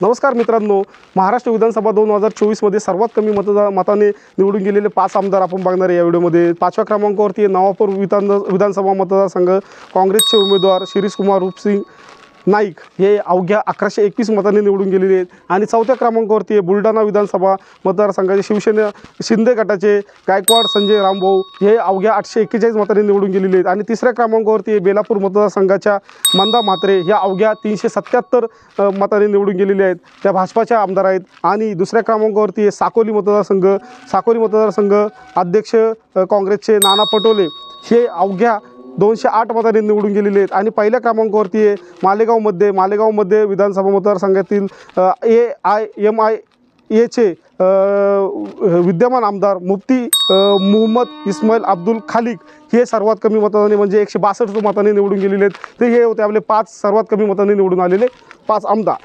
नमस्कार मित्रांनो महाराष्ट्र विधानसभा दोन हजार चोवीसमध्ये सर्वात कमी मतदा मताने निवडून गेलेले पाच आमदार आपण बघणार आहे या व्हिडिओमध्ये. पाचव्या क्रमांकावरती नवापूर विधान विधानसभा मतदारसंघ काँग्रेसचे उमेदवार शिरीष कुमार रूपसिंग नाईक हे अवघ्या अकराशे एकवीस मतांनी निवडून गेलेले आहेत. आणि चौथ्या क्रमांकावरती आहे बुलढाणा विधानसभा मतदारसंघाचे शिवसेना शिंदे गटाचे गायकवाड संजय रामभाऊ हे अवघ्या आठशे एक्केचाळीस मतांनी निवडून गेलेले आहेत. आणि तिसऱ्या क्रमांकावरती आहे बेलापूर मतदारसंघाच्या मंदा म्हात्रे ह्या अवघ्या तीनशे सत्याहत्तर मतांनी निवडून गेलेले आहेत. त्या भाजपाच्या आमदार आहेत. आणि दुसऱ्या क्रमांकावरती आहे साकोली मतदारसंघ. साकोली मतदारसंघ अध्यक्ष काँग्रेसचे नाना पटोले हे अवघ्या दोनशे आठ मतांनी निवडून गेलेले आहेत. आणि पहिल्या क्रमांकावरती आहे मालेगावमध्ये. मालेगावमध्ये विधानसभा मतदारसंघातील ए आय एम आय एचे विद्यमान आमदार मुफ्ती मोहम्मद मुहम्मद इस्माईल अब्दुल खालिक हे सर्वात कमी मतांनी म्हणजे एकशे बासष्ट मतांनी निवडून गेलेले आहेत. ते हे होते आपले पाच सर्वात कमी मतांनी निवडून आलेले पाच आमदार.